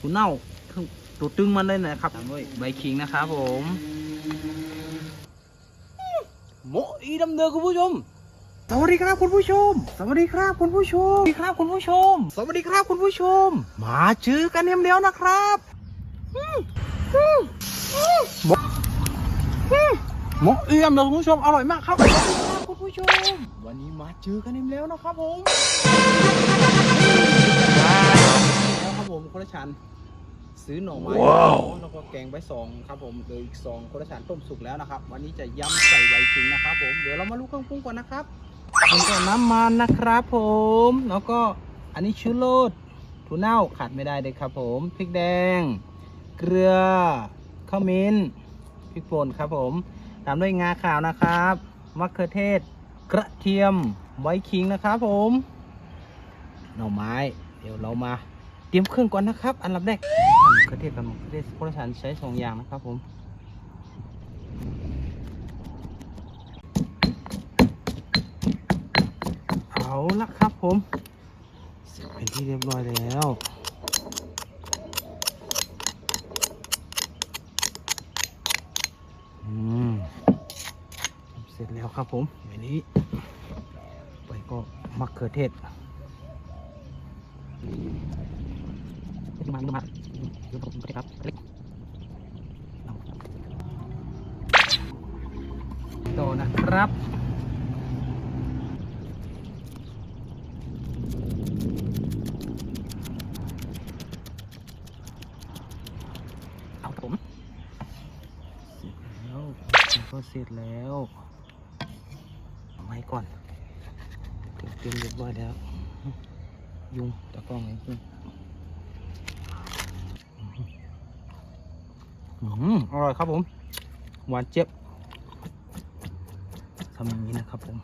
คุณเน่าตัวตึงมันเลยนะครับตามด้วยใบขิงนะครับผมโมอีดำเนินคุณผู้ชม สวัสดีครับคุณผู้ชม สวัสดีครับคุณผู้ชม สวัสดีครับคุณผู้ชม สวัสดีครับคุณผู้ชม มาเจอกันเอ็มเดียวนะครับอืมอืมอืมหมกอืมหมกเอี่ยมเลยคุณผู้ชมอร่อยมากครับสวัสดีครับคุณผู้ชม วันนี้มาเจอกันเอ็มแล้วนะครับผมแล้วครับ ผมคนละชั้นซื้อหน่อไม้แล้วก็แกงใบสองครับผมเหลืออีกสองคนละชั้นต้มสุกแล้วนะครับ วันนี้จะยำใส่ใบขิงนะครับ ผมเดี๋ยวเรามาลูกเครื่องปรุงก่อนนะครับแล้วก็น้ำมันนะครับ ผมแล้วก็อันนี้ชูรสถั่วเน่าขาดไม่ได้เลยครับ ผมพริกแดง เกลือข้าวมิ้นพริกป่นครับ ผมตามด้วยงาขาวนะครับมะเขือเทศกระเทียมไว้คิงนะครับ ผมหน่อไม้ เดี๋ยวเรามา เตรียมเครื่องก่อนนะครับ อันดับแรกมะเขือเทศกับมะเขือเทศโปรชันใช้สองอย่างนะครับผมเอาละครับผม เสร็จเป็นที่เรียบร้อยแล้วอืมเสร็จแล้วครับผมอันนี้ ไปก็มะเขือเทศ มามาดูผมครับต่อนะครับเอาผมเสร็จแล้วก็เสร็จแล้วเอาไว้ก่อนเตรียมเรียบร้อยแล้ว ยุงตะกล้องไอ้ยุง อร่อยครับผม หวานเจี๊ยบทำอย่างนี้นะครับผม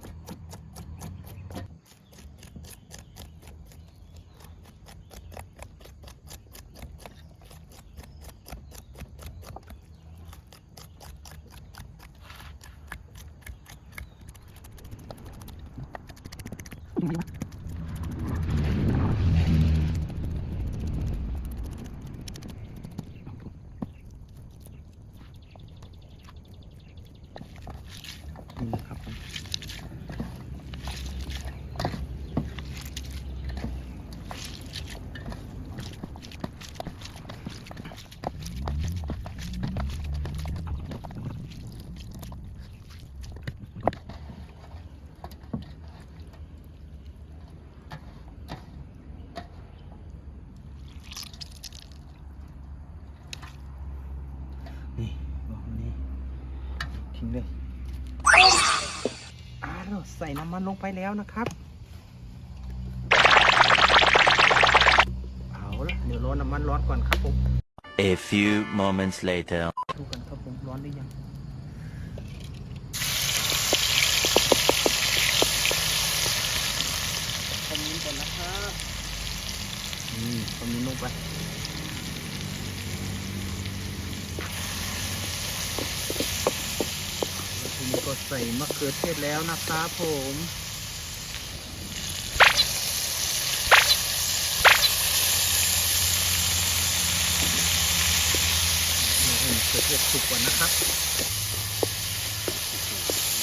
นี่นะครับผม นี่บอกวันนี้ทิ้งเลยอ่าเราใส่น้ำมันลงไปแล้วนะครับ เอาละเดี๋ยวรอน้ำมันร้อนก่อนครับผม A few moments later. ดูกันครับผมร้อนหรือยังคอมมินก่อนนะครับนี่คอมมินลงไปแล้วทีนี้ ก็ใส่มะเขือเทศแล้วนะครับผมมะเขือเทศสุกก่อนนะครับโอ้โห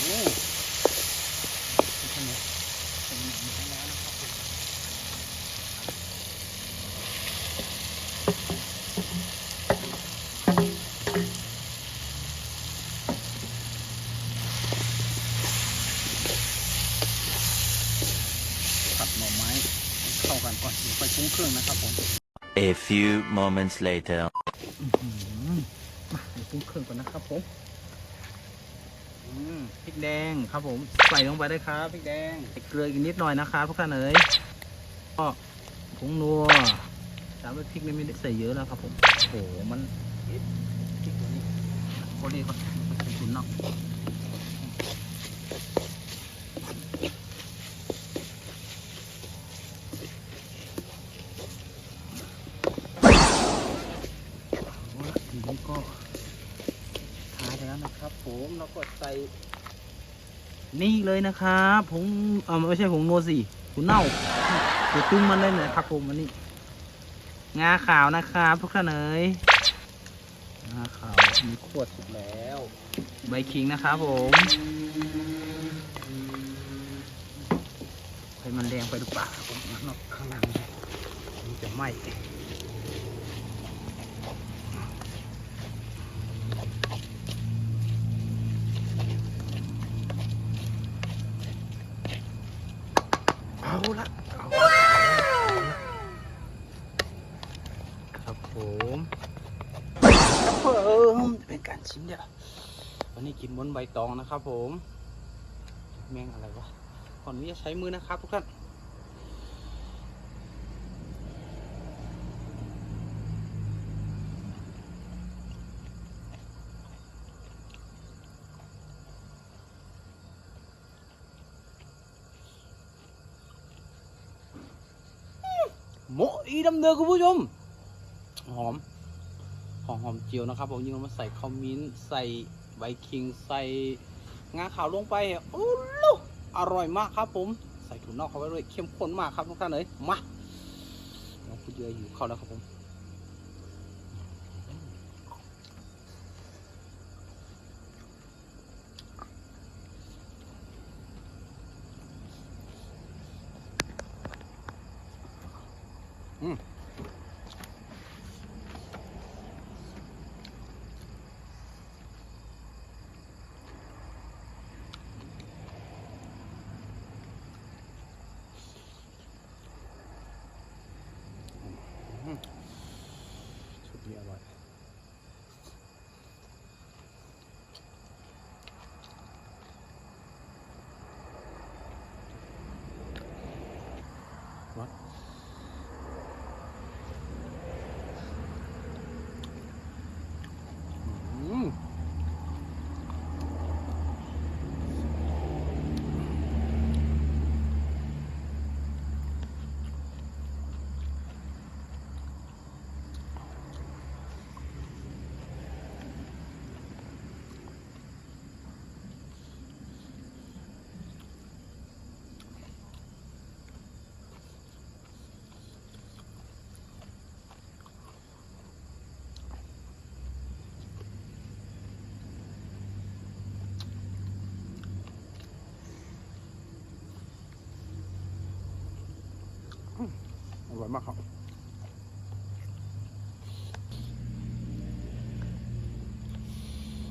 นี่ขนมขนมมาแล้วนะครับผมผัดหน่อไม้ให้เข้ากันก่อนเดี๋ยวค่อย ปรุงเครื่องนะครับผม A few moments later. อืมมาเดี๋ยวปรุงเครื่องก่อนนะครับผมอืมพริกแดงครับผม ใส่ลงไปได้ครับพริกแดงใส่เกลืออีกนิดหน่อยนะครับทุกท่านเอ๋ยก็ผงนัวตามด้วยพริกนี่ไม่ได้ใส่เยอะแล้วครับผมโอ้โหมันพริกตัวนี้โคตรดีครับมันเป็นชุนเนาะเอาละทีนี้ก็ ทาไปแล้วนะครับผมแล้วก็ใส่ นี่เลยนะครับผงเออไม่ใช่ผงโนสิผงเน่าตัวตึงมันเลยนะครับผมอันนี้งาขาวนะครับทุกท่านเอ๋ยงาขาวมีขวดสุกแล้ว ใบขิงนะครับผมให้มันแดงไปหรือเปล่าผมข้างนอกข้างล่างมันจะไหม้ เอาละครับผมเพิ่มเป็นการชิมเดียววันนี้กินบนใบตองนะครับผม แมงอะไรวะก่อนนี้จะใช้มือนะครับทุกท่าน โมอีดำเนินคุณผู้ชม หอม หอมหอมเจียวนะครับผมยิ่งเรามาใส่ข้าวมิ้นใส่ใบคิงใส่งาขาวลงไปโอ้ลูกอร่อยมากครับ ผม ใส่ถั่วนอกเข้าไปด้วยเข้มข้นมากครับทุกท่านเลยมาเราคุณเยอะอยู่เข้าแล้วครับผมอืม สุดนี้อร่อย วัดอืมอ ร่อยมากครับ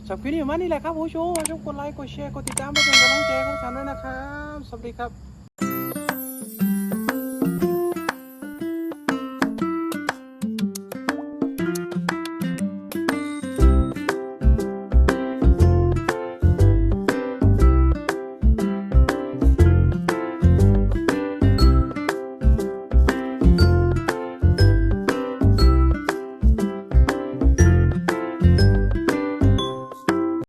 สำหรับคลิปนี้มานี้แหละครับผู้ชมชมกดไลค์กดแชร์กดติดตามเพื่อเป็นกำลังใจของฉันด้วยนะครับ สวัสดีครับ